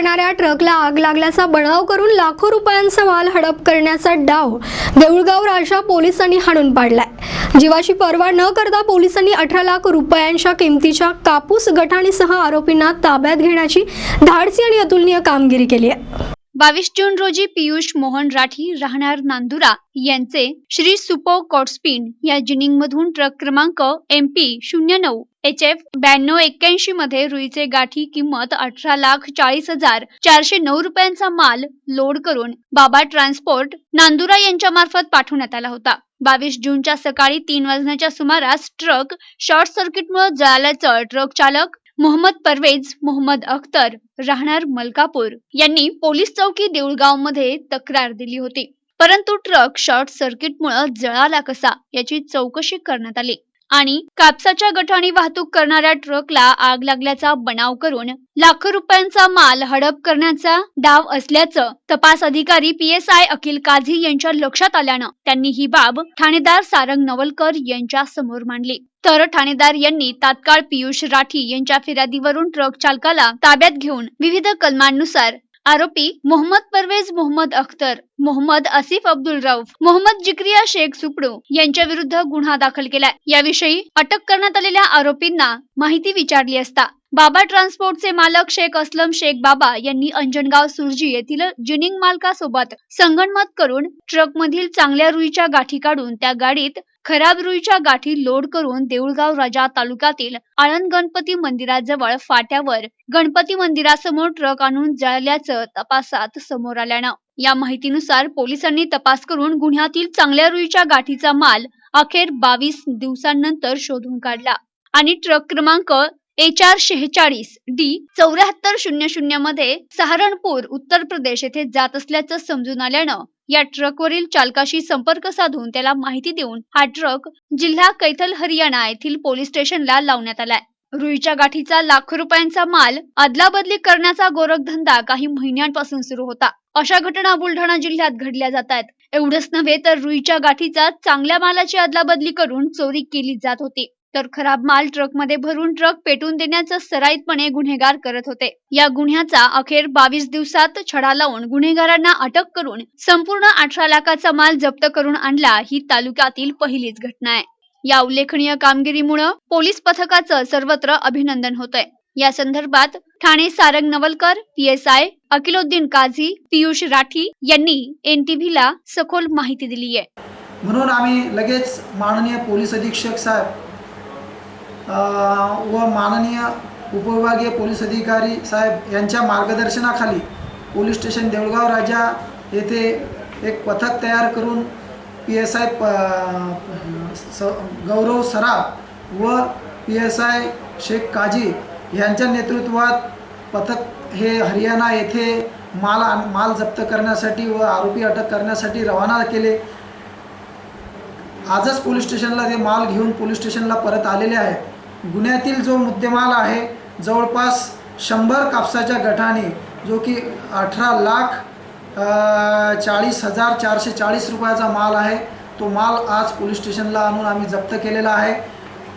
करणाऱ्या ट्रकला आग लागल्याचा बनाव करून लाखो रुपयांचा माल हडप करण्याचा डाव देऊळगाव राजा पोलिसांनी हाणून पाडलाय. जीवाची पर्वा न करता पोलिसांनी अठरा लाख रुपयांच्या किमतीच्या कापूस गठाणीसह आरोपींना ताब्यात घेण्याची धाडसी आणि अतुलनीय कामगिरी केली आहे. बावीस जून रोजी पियुष मोहन राठी राहणार नांदुरा यांचे श्री सुपो कॉटस्पिन या जिनिंग मधून ट्रक क्रमांक एम पी शून्य नऊ एच एफ ब्याण्णव एक्क्याऐंशी मध्ये रुईचे गाठी किंमत अठरा लाख चाळीस हजार चारशे नऊ रुपयांचा माल लोड करून बाबा ट्रान्सपोर्ट नांदुरा यांच्या मार्फत पाठवण्यात आला होता. बावीस जूनच्या सकाळी तीन वाजण्याच्या सुमारास ट्रक शॉर्ट सर्किटमुळे जळाल्याचं ट्रक चालक मोहम्मद परवेज मोहम्मद अख्तर राहणार मलकापूर यांनी पोलीस चौकी देऊळगावमध्ये तक्रार दिली होती. परंतु ट्रक शॉर्ट सर्किटमुळे जळाला कसा याची चौकशी करण्यात आली. आणि कापसाच्या गठाणी वाहतूक करणाऱ्या ट्रकला आग लागल्याचा बनाव करून लाखो रुपयांचा माल हडप करण्याचा डाव असल्याचं तपास अधिकारी P S I Akhil Kazi यांच्या लक्षात आल्यानं त्यांनी ही बाब ठाणेदार सारंग नवलकर यांच्या समोर मांडली. तर ठाणेदार यांनी तात्काळ पियुष राठी यांच्या फिर्यादीवरून ट्रक चालकाला ताब्यात घेऊन विविध कलमांनुसार आरोपी मोहम्मद परवेज मोहम्मद अख्तर मोहम्मद आसिफ अब्दुल रौफ मोहम्मद जिक्रिया शेख सुपडू यांच्या विरुद्ध गुन्हा दाखल केलाय. याविषयी अटक करण्यात आलेल्या आरोपींना माहिती विचारली असता बाबा ट्रान्सपोर्टचे मालक शेख असलम शेख बाबा यांनी अंजनगाव सुरजी येथील जिनिंग मालकासोबत संगणमत करून ट्रकमधील चांगल्या रुईच्या गाठी काढून त्या गाडीत खराब रुईच्या गाठी लोड करून देऊळगाव राजा तालुक्यातील आळंद गणपती मंदिराजवळ फाट्यावर गणपती मंदिरासमोर ट्रक आणून जळल्याचं तपासात समोर आल्यानं या माहितीनुसार पोलिसांनी तपास करून गुन्ह्यातील चांगल्या रुईच्या गाठीचा माल अखेर बावीस दिवसांनंतर शोधून काढला आणि ट्रक क्रमांक एच आर शेहेचाळीस डी चौऱ्याहत्तर शून्य शून्यमध्ये सहारणपूर उत्तर प्रदेश येथे जात असल्याचं समजून आल्यानं या ट्रकवरील चालकाशी संपर्क साधून त्याला माहिती देऊन हा ट्रक जिल्हा कैथल हरियाणा येथील पोलीस स्टेशनला लावण्यात आलाय. रुईच्या गाठीचा लाखो रुपयांचा माल अदलाबदली करण्याचा गोरखधंदा काही महिन्यांपासून सुरू होता. अशा घटना बुलढाणा जिल्ह्यात घडल्या जात आहेत. एवढंच नव्हे तर रुईच्या गाठीचा चांगल्या मालाची अदलाबदली करून चोरी केली जात होती. तर खराब माल ट्रकमध्ये भरून ट्रक पेटून देण्याचं सराईतपणे गुन्हेगार करत होते. या गुन्ह्याचा अखेर बावीस दिवसात छडा लावून गुन्हेगारांना अटक करून संपूर्ण अठरा लाखाचा माल जप्त करून आणला ही तालुक्यातील पहिलीच घटना आहे. या उल्लेखनीय कामगिरीमुळे पोलीस पथकाचं सर्वत्र अभिनंदन होतंय. या संदर्भात Thane Sarang Navalkar P S I Akiloddin Kazi Piyush Rathi यांनी एनटीव्हीला सखोल माहिती दिली आहे म्हणून आम्ही लगेच माननीय पोलीस अधीक्षक साहेब व माननीय उपविभागीय पोलीस अधिकारी साहेब यांच्या मार्गदर्शनाखाली पोलीस स्टेशन देऊळगाव राजा येथे एक पथक तयार करून पी एस आय प स गौरव सराफ व P S I Shaikh Kazi यांच्या नेतृत्वात पथक हे हरियाणा येथे माल माल जप्त करण्यासाठी व आरोपी अटक करण्यासाठी रवाना केले. आजच पोलीस स्टेशनला ते माल घेऊन पोलीस स्टेशनला परत आलेले आहे गुन्ह्यातील जो मुद्देमाल आहे जवळपास शंभर कापसाच्या गटाने जो की अठरा लाख चाळीस हजार चारशे चाळीस रुपयाचा माल आहे तो माल आज पोलीस स्टेशनला आणून आम्ही जप्त केलेला आहे.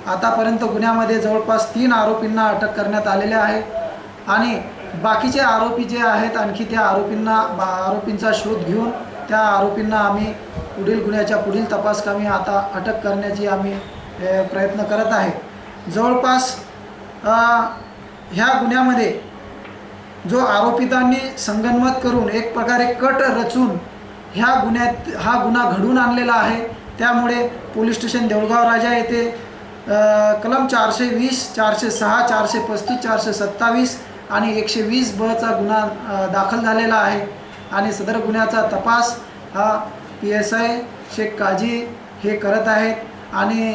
आतापर्यंत गुन्ह्यामध्ये जवळपास तीन आरोपींना अटक करण्यात आलेले आहे आणि बाकीचे आरोपी जे आहेत आणखी त्या आरोपींना बा आरोपींचा शोध घेऊन त्या आरोपींना आम्ही पुढील गुन्ह्याच्या पुढील तपासकामी आता अटक करण्याची आम्ही प्रयत्न करत आहे. जवळपास ह्या गुन्ह्यामध्ये जो आरोपितांनी संगनमत करून एक प्रकारे कट रचून ह्या गुन्ह्यात हा गुन्हा घडून आणलेला आहे. त्यामुळे पोलीस स्टेशन देऊळगाव राजा येथे कलम चारशे वीस चारशे सहा चारशे पस्तीस चारशे सत्तावीस आणि एकशे वीस बचा गुन्हा दाखल झालेला आहे. आणि सदर गुन्ह्याचा तपास हा P S I Shaikh Kazi हे करत आहेत. आणि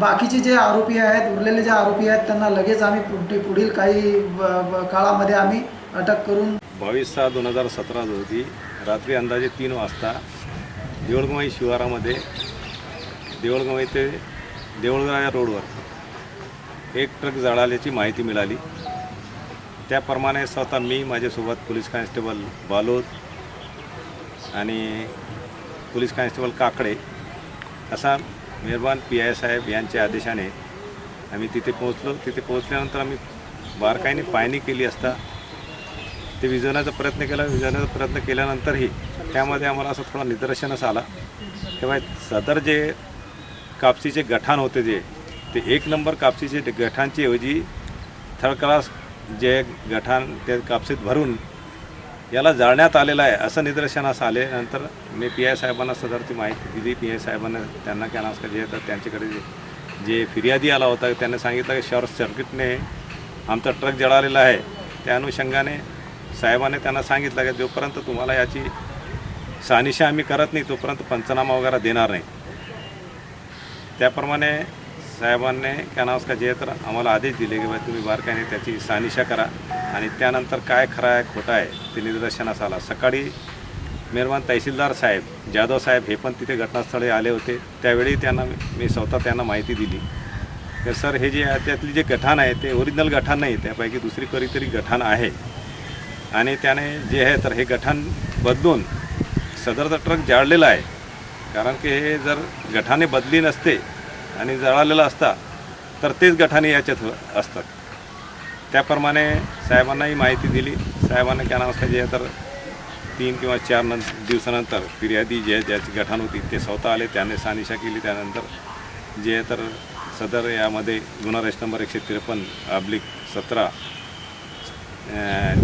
बाकीचे जे आरोपी आहेत उरलेले जे आरोपी आहेत त्यांना लगेच आम्ही पुढे पुढील काही ब- ब- काळामध्ये आम्ही अटक करून बावीस सहा दोन हजार सतरा रोजी रात्री अंदाजे तीन वाजता देऊळगाई शिवारामध्ये देऊळगाव ते देवळगाव या रोडवर एक ट्रक जळाल्याची माहिती मिळाली. त्याप्रमाणे स्वतः मी माझ्यासोबत पोलीस कॉन्स्टेबल बालोद आणि पोलीस कॉन्स्टेबल काकडे असा मेहरबान पी आय साहेब यांच्या आदेशाने आम्ही तिथे पोहोचलो. तिथे पोहोचल्यानंतर आम्ही बारकाईने पाहणी केली असता ते विजवण्याचा प्रयत्न केला. विजवण्याचा प्रयत्न केल्यानंतरही त्यामध्ये आम्हाला असं थोडा निदर्शनच आला. तेव्हा सदर जे कापसीचे गठाण होते जे ते एक नंबर कापसीचे गठांची ऐवजी थर्ड क्लास जे गठाण ते कापसीत भरून याला जाळण्यात आलेलं आहे असं निदर्शनास आले. नंतर मी पी आय साहेबांना सदरची माहिती दिली. पी आय साहेबांना त्यांना कॅनास जे तर त्यांच्याकडे जे जे फिर्यादी आला होता त्याने सांगितलं की शॉर्ट सर्किटने आमचा ट्रक जळालेला आहे. त्या अनुषंगाने साहेबाने त्यांना सांगितलं की जोपर्यंत तुम्हाला याची सानिशा आम्ही करत नाही तोपर्यंत पंचनामा वगैरे देणार नाही. त्याप्रमाणे साहेबांनी क्या नाव का जे तर आम्हाला आदेश दिले की बाबा तुम्ही बारकाईने त्याची सानिशा करा. आणि त्यानंतर काय खरं आहे खोटं आहे ते निदर्शनास आला. सकाळी मेहरबान तहसीलदार साहेब जाधव साहेब हे पण तिथे घटनास्थळी आले होते. त्यावेळी त्यांना मी स्वतः त्यांना माहिती दिली. तर सर हे जे त्यातली जे गठाण आहे ते ओरिजिनल गठाण नाही त्यापैकी दुसरी कधीतरी गठाण आहे. आणि त्याने जे आहे तर हे गठाण बदलून सदरचा ट्रक जाळलेला आहे. कारण की हे जर गठाने बदली नसते आणि जळालेला असता तर तेच गठाने याच्यात असतात. त्याप्रमाणे साहेबांनाही माहिती दिली. साहेबांना क्या नावस्था जे तर तीन किंवा चार नं दिवसानंतर फिर्यादी जे ज्याची गठाण होती ते स्वतः आले त्याने सानिशा केली. त्यानंतर जे तर सदर यामध्ये गुन्हा रजिस्टर नंबर एकशे त्रेपन्न अब्लिक सतरा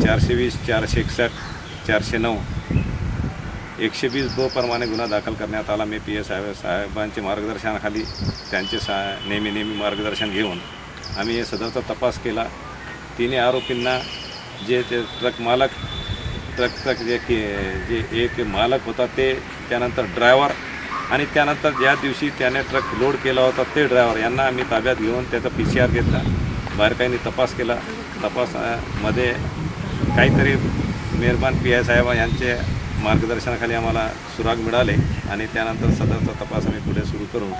चारशे वीस चारशे एकसष्ट चारशे नऊ एकशे वीस ब प्रमाणे गुन्हा दाखल करण्यात आला. मी पी एस साहेब साहेबांचे मार्गदर्शनाखाली त्यांचे सा नेहमी नेहमी मार्गदर्शन घेऊन आम्ही हे सदरचा तपास केला. तिन्ही आरोपींना जे ते ट्रक मालक ट्रकचा जे की जे एक मालक होता ते त्यानंतर ड्रायव्हर आणि त्यानंतर ज्या दिवशी त्याने ट्रक लोड केला होता ते ड्रायव्हर यांना आम्ही ताब्यात घेऊन त्याचा पी सी आर घेतला. बारकाईने तपास केला. तपासामध्ये काहीतरी मेहरबान पी आय साहेब यांचे मार्गदर्शनाखाली आम्हाला सुराग मिळाले आणि त्यानंतर सदरचा तपास आम्ही पुढे सुरू करू.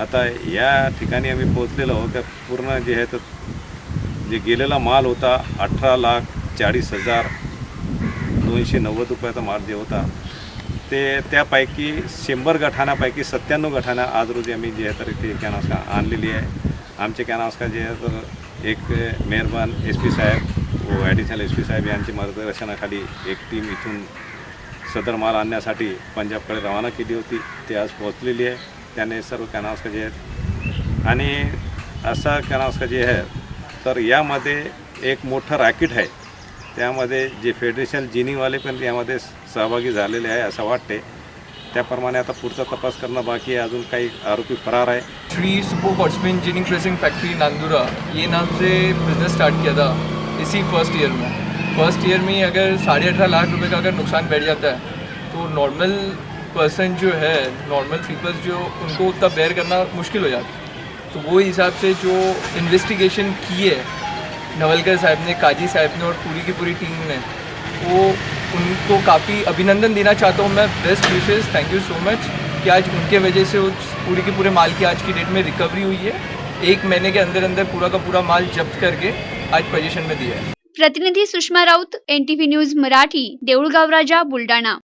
आता या ठिकाणी आम्ही पोहोचलेलो आहोत. त्या पूर्ण जे आहे तर जे गेलेला माल होता अठरा लाख चाळीस हजार दोनशे नव्वद रुपयाचा माल जे होता ते त्यापैकी शंभर गठाणापैकी सत्त्याण्णव गठाणा आज रोजी आम्ही जे आहे तर इथे कॅनास्का आणलेली आहे. आमचे कॅनास्का जे आहे तर एक मेहरबान एस पी साहेब व ॲडिशनल एस पी साहेब यांच्या मार्गदर्शनाखाली एक टीम इथून सदर माल आणण्यासाठी पंजाबकडे रवाना केली होती. ते आज पोहोचलेली आहे. त्याने सर्व कॅनास्का जे आहेत. आणि असा कॅनास्का जे आहे तर यामध्ये एक मोठं रॅकेट आहे. त्यामध्ये जे फेडरेशन जिनिंगवाले पण यामध्ये सहभागी झालेले आहे असं वाटते त्याप्रमाणे आता पुढचा तपास करणं बाकी आहे. अजून काही आरोपी फरार आहे. Shri सुपो हॉटस्पिन ginning pressing factory Nandura ये नाम से बिज़नेस स्टार्ट किया था इसी फर्स्ट ईयर में. फर्स्ट ईयर में अगर साढ़े अठारह लाख रुपए का अगर नुकसान बैठ जाता है तो नॉर्मल पर्सन जो है नॉर्मल पीपल्स जो उनको उतना बेयर करना मुश्किल हो जाता तो वो हिसाब से जो इन्वेस्टिगेशन की है नवलकर साहब ने, काजी साहब ने और पूरी की पूरी टीम ने, वो उनको काफ़ी अभिनंदन देना चाहता हूँ मैं। Best wishes thank you so much कि आज उनके वजह से उस पूरी के पूरे माल की आज की डेट में रिकवरी हुई है। एक महीने के अंदर अंदर पूरा का पूरा माल जब्त करके आज पोजिशन में दिया है। प्रतिनिधी Sushma Raut N T news Marathi, Deulgaon Raja, Buldhana.